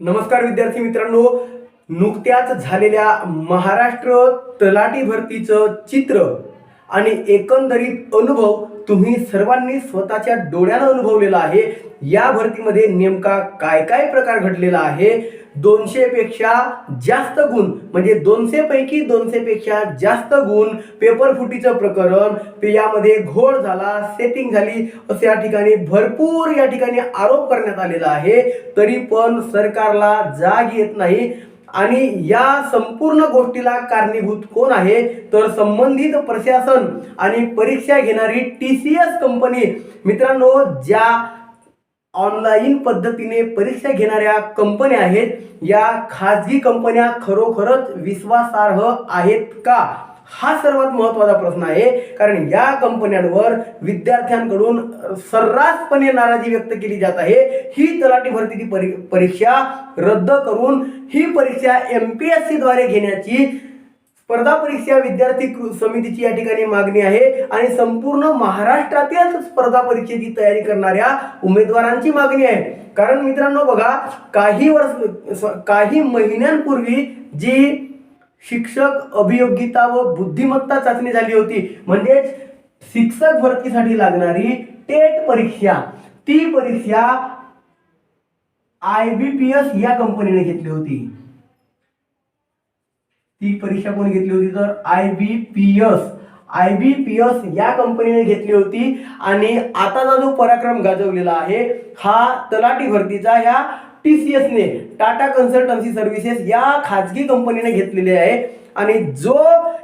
नमस्कार विद्यार्थी मित्रांनो. नुकत्याच झालेल्या महाराष्ट्र तलाठी भरतीचं चित्र आणि एकंदरीत अनुभव तुम्ही सर्वांनी स्वतःच्या डोळ्यानं अनुभवलेला आहे. या भरतीमध्ये नेमका काय काय प्रकार घडलेला आहे? दोनशे पेक्षा जास्त गुण. म्हणजे दोनशे पैकी दोनशे पेक्षा जास्त गुण पेपर फुटीचं प्रकरण. यामध्ये घोळ झाला सेटिंग झाली असं या ठिकाणी भरपूर या ठिकाणी आरोप करण्यात आलेला आहे. तरी पण सरकारला जाग येत नाही. आणि या संपूर्ण गोष्टीला कारणीभूत कोण आहे? तर संबंधित प्रशासन आणि परीक्षा घेणारी टी सी एस कंपनी मित्रांनो ज्या ऑनलाईन पद्धतीने परीक्षा घेणाऱ्या कंपन्या आहेत. या खाजगी कंपन्या खरोखरच विश्वासार्ह आहेत का? हा सर्वात महत्त्वाचा प्रश्न आहे. कारण या कंपन्यांवर विद्यार्थ्यांकडून सर्रासपणे नाराजी व्यक्त केली जात आहे. ही तलाठी भरतीची परी परीक्षा रद्द करून ही परीक्षा एम पी एस सीद्वारे घेण्याची स्पर्धा परीक्षा विद्यार्थी कृ- समितीची या ठिकाणी मागणी आहे आणि संपूर्ण महाराष्ट्रातील स्पर्धा परीक्षेची तयारी करणाऱ्या उमेदवारांची मागणी आहे. कारण मित्रांनो बघा काही वर्ष काही महिन्यांपूर्वी जी शिक्षक अभियोग्यता व बुद्धिमत्ता चाचणी झाली होती म्हणजेच शिक्षक भरतीसाठी लागणारी टेट परीक्षा ती परीक्षा आय बी पी एस या कंपनीने घेतली होती. ती परीक्षा कोणी घेतली होती तर I B P S. I B P S या कंपनीने घेतली होती आणि आताचा जो पराक्रम गाजवलेला आहे हा तलाठी भरतीचा ह्या टी सी एसने टाटा कन्सल्टन्सी सर्व्हिसेस या खाजगी कंपनीने घेतलेले आहे. आणि जो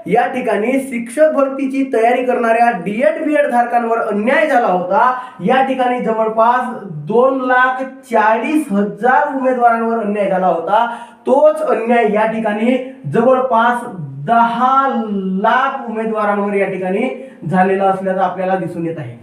या ठिकाणी शिक्षक भरतीची तयारी करणाऱ्या डी एड बी एड धारकांवर अन्याय झाला होता या ठिकाणी जवळपास दोन लाख चाळीस हजार उमेदवारांवर अन्याय झाला होता. तोच अन्याय या ठिकाणी जवळपास दहा लाख उमेदवारांवर या ठिकाणी झालेला असल्याचं आपल्याला दिसून येत आहे.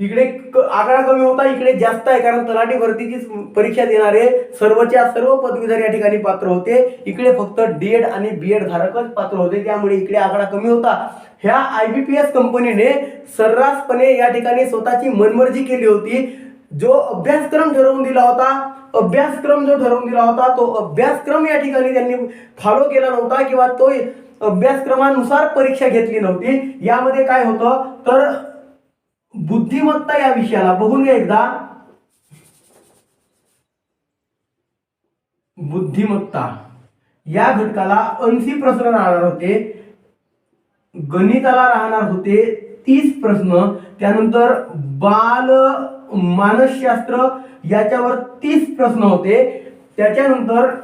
इकडे आकडा कमी होता इकडे जास्त आहे कारण तलाठी भरतीची परीक्षा देणारे सर्वच्या सर्व पदवीधर या ठिकाणी पात्र होते. इकडे फक्त डीएड आणि बीएड धारकच पात्र होते त्यामुळे इकडे आकडा कमी होता. ह्या आय बी पी एस कंपनीने सर्रासपणे या ठिकाणी स्वतःची मनमर्जी केली होती. जो अभ्यासक्रम ठरवून दिला होता अभ्यासक्रम जो ठरवून दिला होता तो अभ्यासक्रम या ठिकाणी त्यांनी फॉलो केला नव्हता किंवा तो अभ्यासक्रमानुसार परीक्षा घेतली नव्हती. यामध्ये काय होतं? तर बुद्धिमत्ता या विषयाला बघून घ्या एकदा. बुद्धिमत्ता. या घटकाला ऐंशी प्रश्न राहणार होते. गणिताला राहणार होते तीस प्रश्न. त्यानंतर बाल मानसशास्त्र याच्यावर तीस प्रश्न होते. त्याच्यानंतर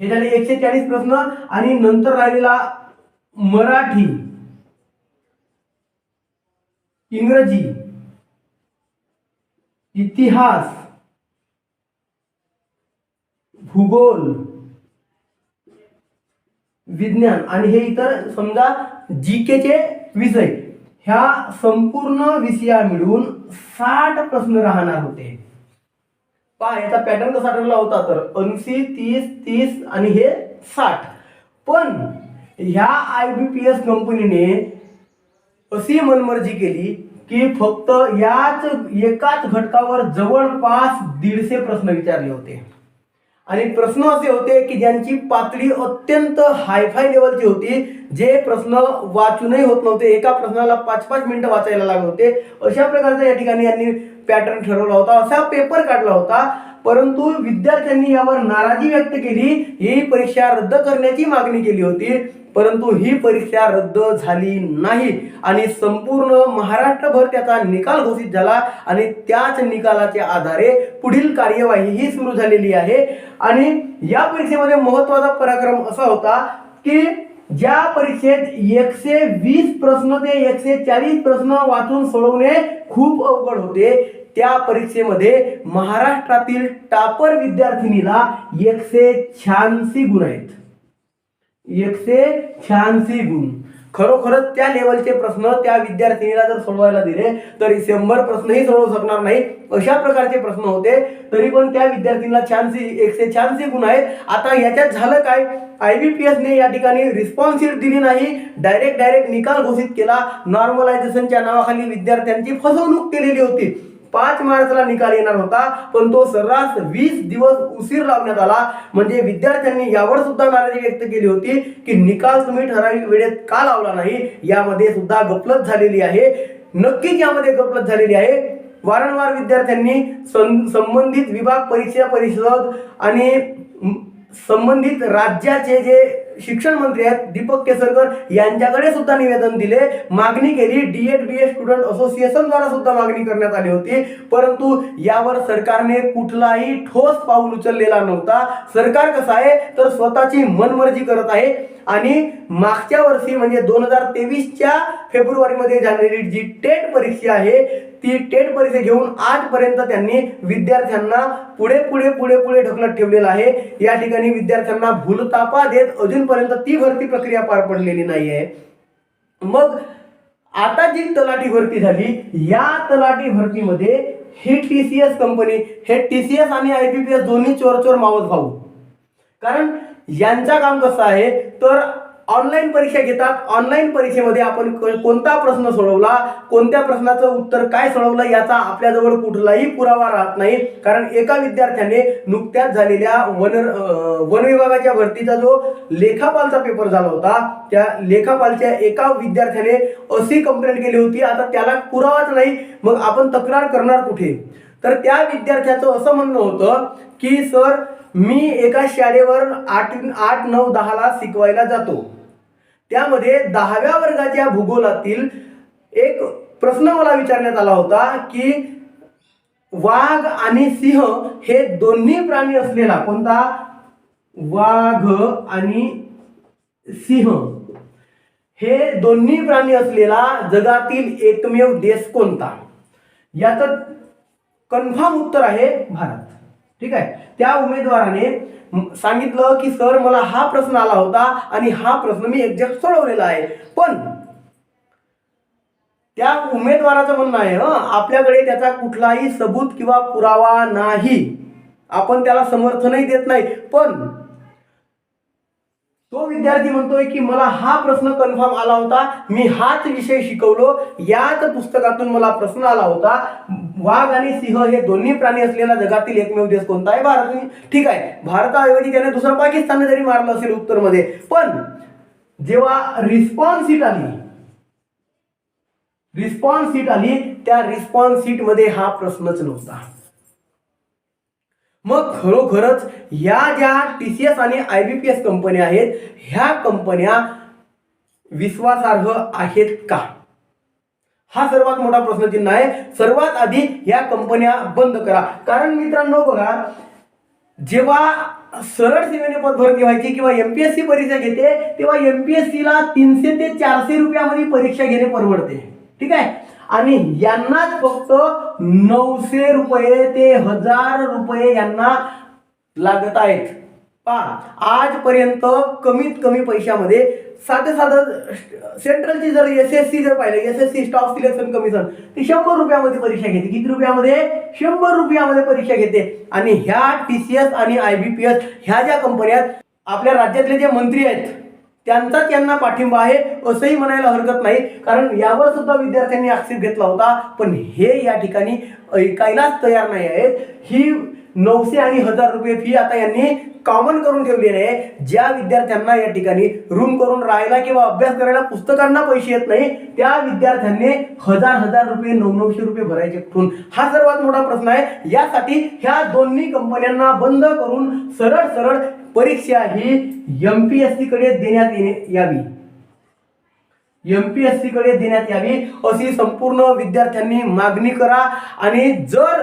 हे झाले एकशे चाळीस प्रश्न आणि नंतर राहिलेला मराठी. इंग्रजी इतिहास भूगोल विज्ञान आणि हे इतर समजा जी केचे विषय ह्या संपूर्ण विषया मिळून साठ प्रश्न राहणार होते. पहा याचा पॅटर्न कसा ठरला होता तर ऐंशी तीस तीस आणि हे साठ. पण ह्या आय बी पी एस कंपनीने अशी मनमर्जी केली की फक्त याच एकाच घटकावर जवळपास दीडशे प्रश्न विचारले होते. आणि प्रश्न असे होते की ज्यांची पातळी अत्यंत हायफाय लेवलची होती जे प्रश्न वाचूनही होत नव्हते एका प्रश्नाला पाच पाच मिनिटं वाचायला लागत होते अशा प्रकारचा या ठिकाणी यांनी पॅटर्न ठरवला होता असा पेपर काढला होता. परंतु विद्यार्थ्यांनी यावर नाराजी व्यक्त केली. ही परीक्षा रद्द करण्याची मागणी केली होती. परंतु ही परीक्षा रद्द झाली नाही. आणि संपूर्ण महाराष्ट्रभर त्याचा निकाल घोषित झाला आणि त्याच निकालाच्या आधारे पुढील कार्यवाही ही सुरू झालेली आहे. आणि या परीक्षेमध्ये महत्त्वाचा पराक्रम असा होता की ज्या परीक्षेत एकशे वीस प्रश्न ते एकशे चाळीस प्रश्न वाचून सोडवणे खूप अवघड होते. त्या परीक्षेमध्ये महाराष्ट्रातील टापर विद्यार्थिनीला एकशे शहाऐंशी गुण आहेत. एकशे शहाऐंशी गुण. खरोखरच त्या लेवलचे प्रश्न त्या विद्यार्थिनीला जर सोडवायला दिले तर शंभर प्रश्नही सोडवू शकणार नाही अशा प्रकारचे प्रश्न होते. तरी पण त्या विद्यार्थीला शहाऐंशी एकशे शहाऐंशी गुण आहेत. आता याच्यात झालं काय? आय बी पी एसने या ठिकाणी रिस्पॉन्सिट दिली नाही. डायरेक्ट डायरेक्ट निकाल घोषित केला. नॉर्मलायझेशनच्या नावाखाली विद्यार्थ्यांची फसवणूक केलेली होती. पाच मार्चला निकाल येणार होता पण तो सर्रास वीस दिवस उशीर लावण्यात आला. म्हणजे विद्यार्थ्यांनी यावर सुद्धा नाराजी व्यक्त केली होती की निकाल तुम्ही ठराविक वेळेत का लावला नाही? यामध्ये सुद्धा गफलत झालेली आहे. नक्कीच यामध्ये गफलत झालेली आहे. वारंवार विद्यार्थ्यांनी सं- संबंधित विभाग परीक्षा परिषद आणि संबंधित राज्याचे जे शिक्षण मंत्री आहेत दीपक केसरकर यांच्याकडे सुद्धा निवेदन दिले. मागणी केली. D Ed B Ed student असोसिएशनद्वारा सुद्धा मागणी करण्यात आली होती. परंतु यावर सरकारने कुठलाही ठोस पाऊल उचललेला नव्हता. सरकार कसं आहे? तर स्वतःची मनमर्जी करत आहे. आणि मागच्या वर्षी म्हणजे दोन हजार तेवीसच्या फेब्रुवारीमध्ये झालेली जी टेट परीक्षा आहे ती टेट परीक्षा घेऊन आजपर्यंत त्यांनी विद्यार्थ्यांना पुढे पुढे पुढे पुढे ढकलत ठेवलेलं आहे. या ठिकाणी विद्यार्थ्यांना भूलतापा देत अजूनपर्यंत ती भरती प्रक्रिया पार पडलेली नाही आहे मग आता जी तलाठी भरती झाली या तलाठी भरतीमध्ये ही टी सी एस कंपनी हे टी सी एस आणि आय बी पी एस दोन्ही चोर चोर मावत भाऊ. कारण यांचं काम कसं आहे तर ऑनलाईन परीक्षा घेतात. ऑनलाईन परीक्षेमध्ये आपण क- कोणता प्रश्न सोडवला कोणत्या प्रश्नाचं उत्तर काय सोडवलं याचा आपल्याजवळ कुठलाही पुरावा राहत नाही. कारण एका विद्यार्थ्याने नुकत्याच झालेल्या वन वन विभागाच्या भरतीचा जो लेखापालचा पेपर झाला होता त्या लेखापालच्या एका विद्यार्थ्याने अशी कंप्लेंट केली होती. आता त्याला पुरावाच नाही. मग आपण तक्रार करणार कुठे? तर त्या विद्यार्थ्याचं असं म्हणणं होतं की सर मी एका शाळेवर आठ आठ नऊ दहाला शिकवायला जातो. त्यामध्ये दहाव्या वर्गाच्या भूगोलातील एक प्रश्न मला विचारण्यात आला होता की वाघ आणि सिंह हे दोन्ही प्राणी असलेला कोणता? वाघ आणि सिंह. हे दोन्ही प्राणी असलेला जगातील एकमेव देश कोणता? याचं कन्फर्म उत्तर आहे भारत. ठीक आहे? त्या उमेदवाराने सांगितलं की सर मला हा प्रश्न आला होता आणि हा प्रश्न मी एक्झॅक्ट सोडवलेला आहे. पण त्या उमेदवाराचं म्हणणं आहे आपल्याकडे त्याचा कुठलाही सबूत किंवा पुरावा नाही. आपण त्याला समर्थनही देत नाही. पण तो विद्यार्थी म्हणतोय की मला हा प्रश्न कन्फर्म आला होता. मी हाच विषय शिकवलो. याच पुस्तकातून मला प्रश्न आला होता. वाघ आणि सिंह हे दोन्ही प्राणी असलेला जगातील एकमेव देश कोणता आहे? भारत. ठीक आहे भारताऐवजी त्याने दुसरा पाकिस्तानने जरी मारलं असेल उत्तरमध्ये पण जेव्हा रिस्पॉन्स सीट आली रिस्पॉन्स सीट आली त्या रिस्पॉन्स सीटमध्ये हा प्रश्नच नव्हता. मग खरोखरच या ज्या टी सी एस आणि आय बी पी एस कंपन्या आहेत ह्या कंपन्या विश्वासार्ह आहेत का? हा सर्वात मोठा प्रश्नचिन्ह आहे. सर्वात आधी या कंपन्या बंद करा. कारण मित्रांनो बघा जेव्हा सरळ सेवेने पद भरती व्हायची किंवा एमपीएससी परीक्षा घेते तेव्हा एमपीएससी ला तीनशे ते चारशे रुपयामध्ये परीक्षा घेणे परवडते. ठीक आहे? आणि यांनाच फक्त नऊशे रुपये ते हजार रुपये यांना लागत आहेत. पा आजपर्यंत कमीत कमी पैशामध्ये साधं साधं सेंट्रलची जर एस एस सी जर पाहिलं S S C staff selection commission ती शंभर रुपयामध्ये परीक्षा घेते. किती रुपयामध्ये? शंभर रुपयामध्ये परीक्षा घेते. आणि ह्या टी सी एस आणि आय बी पी एस ह्या ज्या कंपन्या आपल्या राज्यातले जे मंत्री आहेत त्यांचाच यांना पाठिंबा आहे असंही म्हणायला हरकत नाही. कारण यावर सुद्धा विद्यार्थ्यांनी आक्षेप घेतला होता. पण हे या ठिकाणी ऐकायलाच तयार नाही आहेत. ही नऊशे आणि हजार रुपये फी आता यांनी कॉमन करून ठेवलेली आहे. ज्या विद्यार्थ्यांना या ठिकाणी रूम करून राहायला किंवा अभ्यास करायला पुस्तकांना पैसे येत नाही त्या विद्यार्थ्यांनी हजार हजार रुपये नऊ नऊशे रुपये भरायचे कुठून? हा सर्वात मोठा प्रश्न आहे. यासाठी ह्या दोन्ही कंपन्यांना बंद करून सरळ सरळ परीक्षा ही एम पी एस सी कडे देण्यात येणे यावी. एम पी एस सी कडे देण्यात यावी अशी संपूर्ण विद्यार्थ्यांनी मागणी करा. आणि जर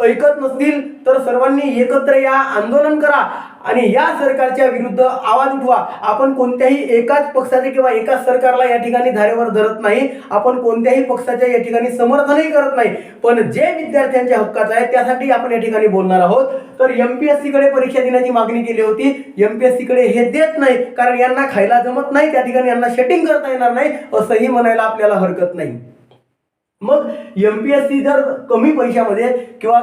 ऐकत नसतील तर सर्वांनी एकत्र या आंदोलन करा आणि या सरकारच्या विरुद्ध आवाज उठवा. आपण कोणत्याही एकाच पक्षाचे किंवा एकाच सरकारला या ठिकाणी धारेवर धरत नाही. आपण कोणत्याही पक्षाच्या या ठिकाणी समर्थनही करत नाही. पण जे विद्यार्थ्यांच्या हक्काचं आहे त्यासाठी आपण या ठिकाणी बोलणार आहोत. तर एमपीएससी कडे परीक्षा देण्याची मागणी केली होती. एमपीएससी कडे हे देत नाही कारण यांना खायला जमत नाही. त्या ठिकाणी यांना शेटिंग करता येणार नाही असंही म्हणायला आपल्याला हरकत नाही. मग एमपीएससी जर कमी पैशामध्ये किंवा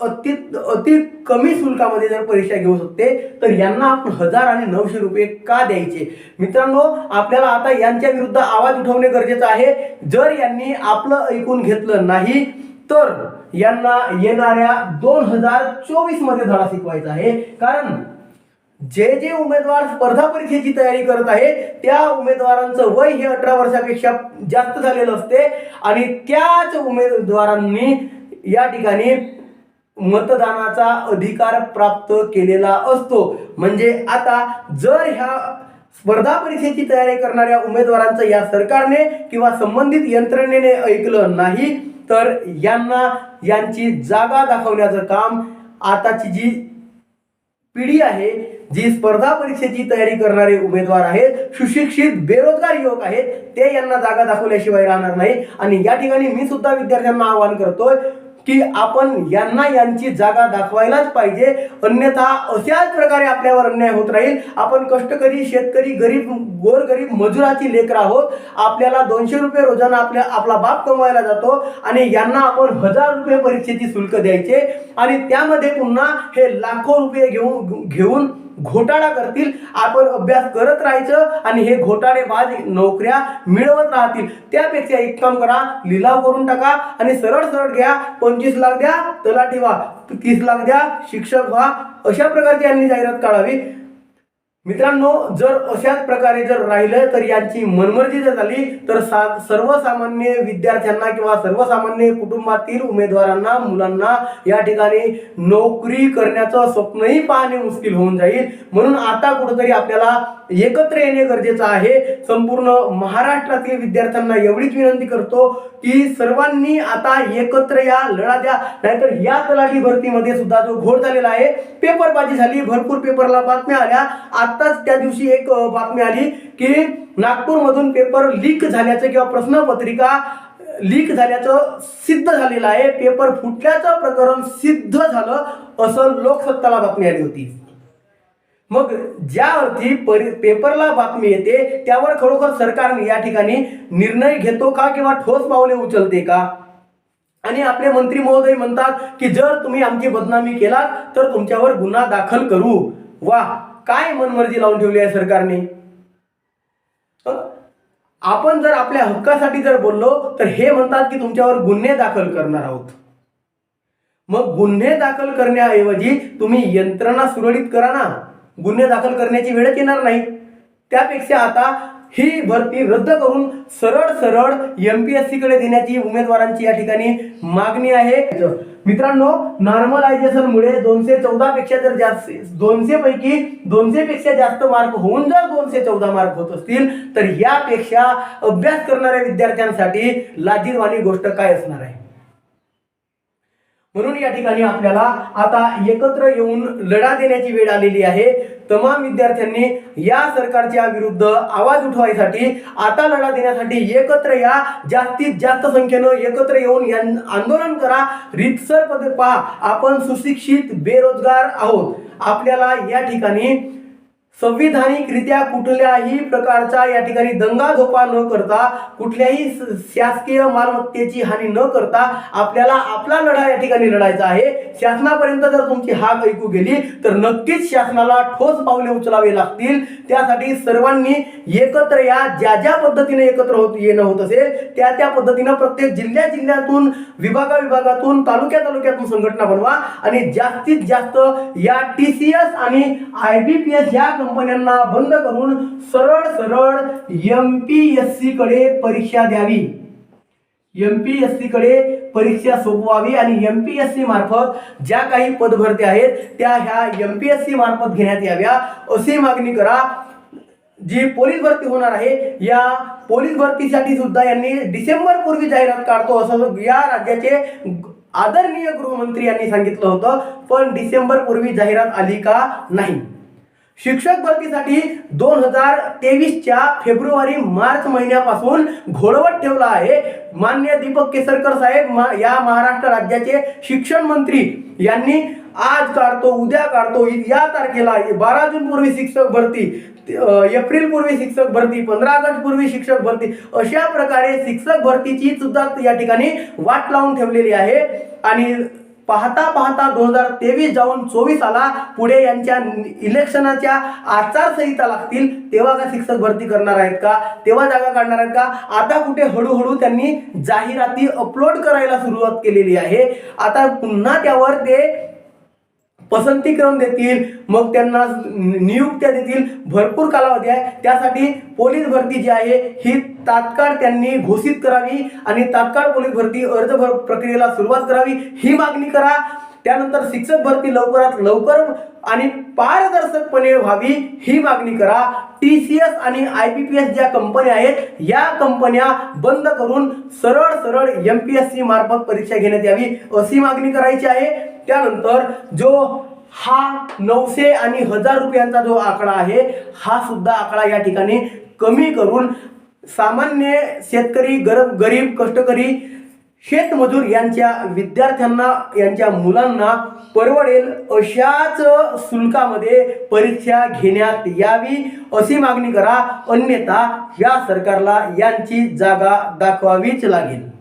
अति अति कमी शुल्कामध्ये जर परीक्षा घेऊ शकते तर यांना आपण हजार आणि नऊशे रुपये का द्यायचे? मित्रांनो आपल्याला आता यांच्या विरुद्ध आवाज उठवणे गरजेचं आहे. जर यांनी आपलं ऐकून घेतलं नाही तर यांना येणाऱ्या दोन हजार चोवीसमध्ये धडा शिकवायचा आहे. कारण जे जे उमेदवार स्पर्धा परीक्षेची तयारी करत आहे त्या उमेदवारांचं वय हे अठरा वर्षापेक्षा जास्त झालेलं असते. आणि त्याच उमेदवारांनी या ठिकाणी मतदानाचा अधिकार प्राप्त केलेला असतो. म्हणजे आता जर ह्या स्पर्धा परीक्षेची तयारी करणाऱ्या उमेदवारांचं या सरकारने किंवा संबंधित यंत्रणेने ऐकलं नाही तर यांना यांची जागा दाखवण्याचं काम आताची जी पिढी आहे जी स्पर्धा परीक्षेची तयारी करणारे उमेदवार आहेत सुशिक्षित बेरोजगार युवक आहेत ते यांना जागा दाखवल्याशिवाय राहणार नाही. आणि या ठिकाणी मी सुद्धा विद्यार्थ्यांना आवाहन करतोय की आपण यांना यांची जागा दाखवायलाच पाहिजे. अन्यथा अशाच प्रकारे आपल्यावर अन्याय होत राहील. आपण कष्टकरी शेतकरी गरीब गोरगरीब मजुराची लेकर आहोत. आपल्याला दोनशे रुपये रोजानं आपल्या आपला बाप कमवायला जातो आणि यांना आपण हजार रुपये परीक्षेची शुल्क द्यायचे. आणि त्यामध्ये पुन्हा हे लाखो रुपये घेऊन घेऊन घोटाळा करतील. आपण अभ्यास करत राहायचं आणि हे घोटाळेबाज नोकऱ्या मिळवत राहतील. त्यापेक्षा एक काम करा लिलाव करून टाका आणि सरळ सरळ घ्या. पंचवीस लाख द्या तलाठी व्हा. तीस लाख द्या शिक्षक व्हा. अशा प्रकारची यांनी जाहिरात काढावी. मित्रांनो जर अशाच प्रकारे जर राहिलं तर यांची मनमर्जी जर झाली तर सा सर्वसामान्य विद्यार्थ्यांना किंवा सर्वसामान्य कुटुंबातील उमेदवारांना मुलांना या ठिकाणी नोकरी करण्याचं स्वप्नही पाहणे मुश्किल होऊन जाईल. म्हणून आता कुठंतरी आपल्याला एकत्र येणे गरजेचं आहे. संपूर्ण महाराष्ट्रातील विद्यार्थ्यांना एवढीच विनंती करतो की सर्वांनी आता एकत्र या लढा द्या. नाहीतर या तलाठी भरतीमध्ये सुद्धा जो घोड झालेला आहे पेपरबाजी झाली भरपूर पेपरला बातम्या आल्या. आत्ताच त्या दिवशी एक बातमी आली की नागपूरमधून पेपर लीक झाल्याचं किंवा प्रश्नपत्रिका लीक झाल्याचं सिद्ध झालेलं आहे. पेपर फुटल्याचं प्रकरण सिद्ध झालं असं लोकसत्ताला बातमी आली होती. मग ज्यावरती परि पेपरला बातमी येते त्यावर खरोखर सरकारने या ठिकाणी निर्णय घेतो का किंवा ठोस पावले उचलते का? आणि आपले मंत्री महोदय म्हणतात की जर तुम्ही आमची बदनामी केलात तर तुमच्यावर गुन्हा दाखल करू. वा काय मनमर्जी लावून ठेवली आहे सरकारने? आपण जर आपल्या हक्कासाठी जर बोललो तर हे म्हणतात की तुमच्यावर गुन्हे दाखल करणार आहोत. मग गुन्हे दाखल करण्याऐवजी तुम्ही यंत्रणा सुरळीत करा ना. गुन्हे दाखल करण्याची वेळच येणार नाही. त्यापेक्षा आता ही भरती रद्द करून सरळ सरळ एम पी एस सी कडे देण्याची उमेदवारांची या ठिकाणी मागणी आहे. मित्रांनो नॉर्मलायझेशनमुळे दोनशे चौदा पेक्षा जर जास्त दोनशे पैकी दोनशे पेक्षा जास्त मार्क होऊन जर दोनशे चौदा मार्क होत असतील तर यापेक्षा अभ्यास करणाऱ्या विद्यार्थ्यांसाठी लाजीरवाणी गोष्ट काय असणार आहे? म्हणून या ठिकाणी आपल्याला आता एकत्र येऊन लढा देण्याची वेळ आलेली आहे. तमाम विद्यार्थ्यांनी या सरकारच्या विरुद्ध आवाज उठवायसाठी आता लढा देण्यासाठी एकत्र या. जास्तीत जास्त संख्येनं एकत्र येऊन या आंदोलन करा. रितसर पद पहा. आपण सुशिक्षित बेरोजगार आहोत. आपल्याला या ठिकाणी संविधानिकरित्या कुठल्याही प्रकारचा या ठिकाणी दंगाधोपा न करता कुठल्याही शासकीय मालमत्तेची हानी न करता आपल्याला आपला लढा या ठिकाणी लढायचा आहे. शासनापर्यंत जर तुमची हाक ऐकू गेली तर नक्कीच शासनाला ठोस पावले उचलावे लागतील. त्यासाठी सर्वांनी एकत्र या ज्या ज्या पद्धतीने एकत्र होत येणं होत असेल त्या त्या पद्धतीनं प्रत्येक जिल्ह्या जिल्ह्यातून विभागा विभागातून तालुक्या तालुक्यातून संघटना बनवा. आणि जास्तीत जास्त या टी सी एस आणि आय बी पी एस या कंपन्यांना बंद करून सरळ सरळ एम पी एस सी कडे परीक्षा द्यावी. एम पी एस सी कडे परीक्षा सोपवावी आणि एम पी एस सी मार्फत ज्या काही पदभरत्या आहेत त्या ह्या एम पी एस सी मार्फत घेण्यात याव्या अशी मागणी करा. जी पोलीस भरती होणार आहे या पोलीस भरतीसाठी सुद्धा यांनी डिसेंबर पूर्वी जाहिरात काढतो असं या राज्याचे आदरणीय गृहमंत्री यांनी सांगितलं होतं पण डिसेंबर पूर्वी जाहिरात आली का नाही. शिक्षक भरतीसाठी दोन हजार तेवीसच्या फेब्रुवारी मार्च महिन्यापासून घोळवत ठेवला आहे. मान्य दीपक केसरकर साहेब मा- या महाराष्ट्र राज्याचे शिक्षण मंत्री यांनी आज काढतो उद्या काढतो या तारखेला बारा जून पूर्वी शिक्षक भरती एप्रिल पूर्वी शिक्षक भरती पंधरा ऑगस्ट पूर्वी शिक्षक भरती अशा प्रकारे शिक्षक भरतीची सुद्धा या ठिकाणी वाट लावून ठेवलेली आहे. आणि पाहता पाहता दोन हजार तेवीस जाऊन चोवीस आला. पुढे यांच्या इलेक्शनाच्या आचारसंहिता लागतील. तेव्हा का शिक्षक भरती करणार आहेत का? तेव्हा जागा काढणार आहेत का? आता कुठे हळूहळू त्यांनी जाहिराती अपलोड करायला सुरुवात केलेली आहे. आता पुन्हा त्यावर ते पसंतीक्रम देतील मग त्यांना नियुक्त्या देतील भरपूर कालावधी आहे. त्यासाठी पोलीस भरती जी आहे ही तात्काळ त्यांनी घोषित करावी आणि तात्काळ पोलीस भरती अर्ज भर प्रक्रियेला सुरुवात करावी ही मागणी करा. त्यानंतर शिक्षक भरती लवकरात लवकर आणि पारदर्शकपणे व्हावी ही मागणी करा. टी सी एस आणि आय पी पी एस ज्या कंपन्या आहेत या कंपन्या बंद करून सरळ सरळ एम पी एस सी मार्फत परीक्षा घेण्यात यावी अशी मागणी करायची आहे. त्यानंतर जो हा नऊशे आणि हजार रुपयांचा जो आकडा आहे हा सुद्धा आकडा या ठिकाणी कमी करून सामान्य शेतकरी गरब गरीब कष्टकरी शेतमजूर यांच्या विद्यार्थ्यांना यांच्या मुलांना परवडेल अशाच शुल्कामध्ये परीक्षा घेण्यात यावी अशी मागणी करा. अन्यथा या सरकारला यांची जागा दाखवावीच लागेल.